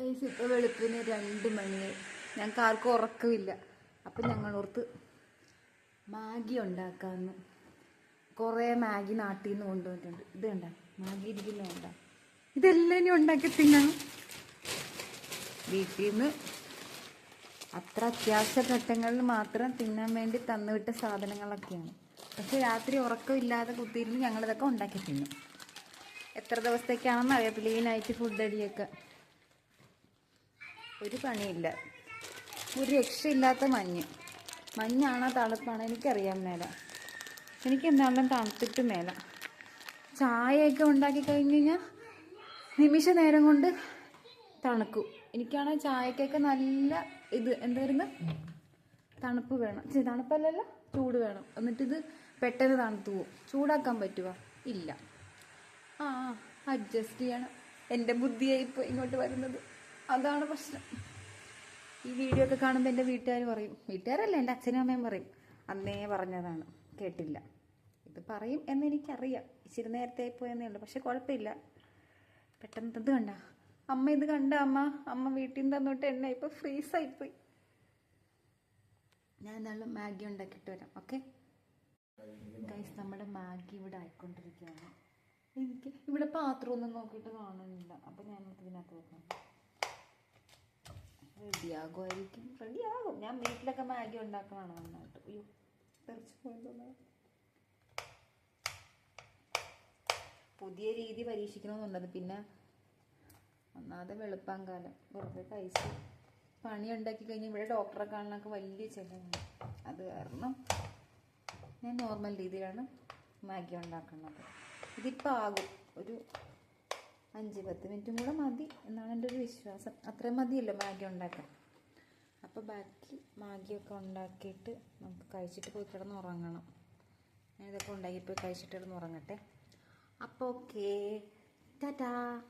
കൈസ് ഇപ്പോൾ വെളുപ്പിന് രണ്ട് മണി. ഞങ്ങൾക്ക് ആർക്കും ഉറക്കമില്ല. അപ്പം ഞങ്ങളോർത്ത് മാഗി ഉണ്ടാക്കാമെന്ന് കുറേ മാഗി നാട്ടിൽ നിന്ന് കൊണ്ടുവന്നിട്ടുണ്ട്. ഇത് ഉണ്ടാ മാഗി ഇരിക്കുന്ന ഉണ്ടാ ഇതെല്ലാം ഇനി ഉണ്ടാക്കി തിന്നണം. വീട്ടിൽ നിന്ന് അത്ര അത്യാവശ്യ ഘട്ടങ്ങളിൽ മാത്രം തിന്നാൻ വേണ്ടി തന്നുവിട്ട സാധനങ്ങളൊക്കെയാണ്. പക്ഷെ രാത്രി ഉറക്കമില്ലാതെ കുത്തിയിരുന്ന് ഞങ്ങളിതൊക്കെ ഉണ്ടാക്കി തിന്നും. എത്ര ദിവസത്തേക്കാണെന്ന് അറിയാം. നൈറ്റ് ഫുഡ് അടിയൊക്കെ ഒരു പണിയില്ല. ഒരു രക്ഷയില്ലാത്ത മഞ്ഞ്. മഞ്ഞാണോ തണുപ്പാണോ എനിക്കറിയാൻ മേല. എനിക്ക് എന്താണെങ്കിലും തണുത്തിട്ട് മേല. ചായയൊക്കെ ഉണ്ടാക്കി കഴിഞ്ഞ് കഴിഞ്ഞാൽ നിമിഷ നേരം കൊണ്ട് തണുക്കും. എനിക്കാണെങ്കിൽ ചായക്കൊക്കെ നല്ല ഇത് എന്തായിരുന്നു? തണുപ്പ് വേണം. തണുപ്പല്ലല്ലോ? ചൂട് വേണം. എന്നിട്ടിത് പെട്ടെന്ന് തണുത്തു പോവും. ചൂടാക്കാൻ പറ്റുമോ ഇല്ല. ആ അഡ്ജസ്റ്റ് ചെയ്യണം. എന്റെ ബുദ്ധിയായി ഇപ്പോൾ ഇങ്ങോട്ട് വരുന്നത്. അതാണ് പ്രശ്നം. ഈ വീഡിയോ ഒക്കെ കാണുമ്പോൾ എന്റെ വീട്ടുകാർ പറയും വീട്ടുകാരല്ല എന്റെ അച്ഛനും അമ്മയും പറയും. അന്നേ പറഞ്ഞതാണ്. കേട്ടില്ല. ഇത് പറയും എന്ന് എനിക്കറിയാം. ഇച്ചിരി നേരത്തെ പോയെന്നേ ഉള്ളൂ. പക്ഷെ കുഴപ്പമില്ല. പെട്ടെന്ന് ഇത് കണ്ട. അമ്മ ഇത് കണ്ട അമ്മ അമ്മ വീട്ടിൽ നിന്ന് തന്നോട്ട് എണ്ണ ഇപ്പോൾ ഫ്രീസായിപ്പോയി. ഞാൻ എന്നാലും മാഗി ഉണ്ടാക്കിയിട്ട് വരാം. ഓക്കെ? ഗൈസ് നമ്മുടെ മാഗി ഇവിടെ ആയിക്കൊണ്ടിരിക്കുകയാണ്. എനിക്ക് ഇവിടെ പാത്രം ഒന്നും നോക്കിയിട്ട് കാണുന്നില്ല. അപ്പം ഞാൻ ഇതിനകത്ത് വെക്കണം റെഡിയാകുമായിരിക്കും റെഡിയാകും ഞാൻ വീട്ടിലൊക്കെ മാഗി ഉണ്ടാക്കണതാണ് നന്നായിട്ട്. അയ്യോ തെറിച്ച് പോയിട്ടുണ്ട് പുതിയ രീതി പരീക്ഷിക്കണമെന്നുണ്ടത്. പിന്നെ ഒന്നാമത് വെളുപ്പാൻ കാലം. വെറുതെ പൈസ പണി ഉണ്ടാക്കി കഴിഞ്ഞാൽ ഇവിടെ ഡോക്ടറെ കാണാനൊക്കെ വലിയ ചിലവാണ്. അത് കാരണം ഞാൻ നോർമൽ രീതിയിലാണ് മാഗി ഉണ്ടാക്കുന്നത്. ഇതിപ്പോൾ ആകും. ഒരു അഞ്ച് പത്ത് മിനിറ്റും കൂടെ മതി എന്നാണ് എന്റെ ഒരു വിശ്വാസം. അത്രയും മതിയല്ലോ മാഗി ഉണ്ടാക്കാൻ. അപ്പോൾ ബാക്കി മാഗിയൊക്കെ ഉണ്ടാക്കിയിട്ട് നമുക്ക് കഴിച്ചിട്ട് പോയി കിടന്ന് ഉറങ്ങണം. ഞാൻ ഇതൊക്കെ ഉണ്ടാക്കി പോയി കഴിച്ചിട്ട് കിടന്ന് ഉറങ്ങട്ടെ. അപ്പോൾ ഓക്കേ. ടാറ്റാ.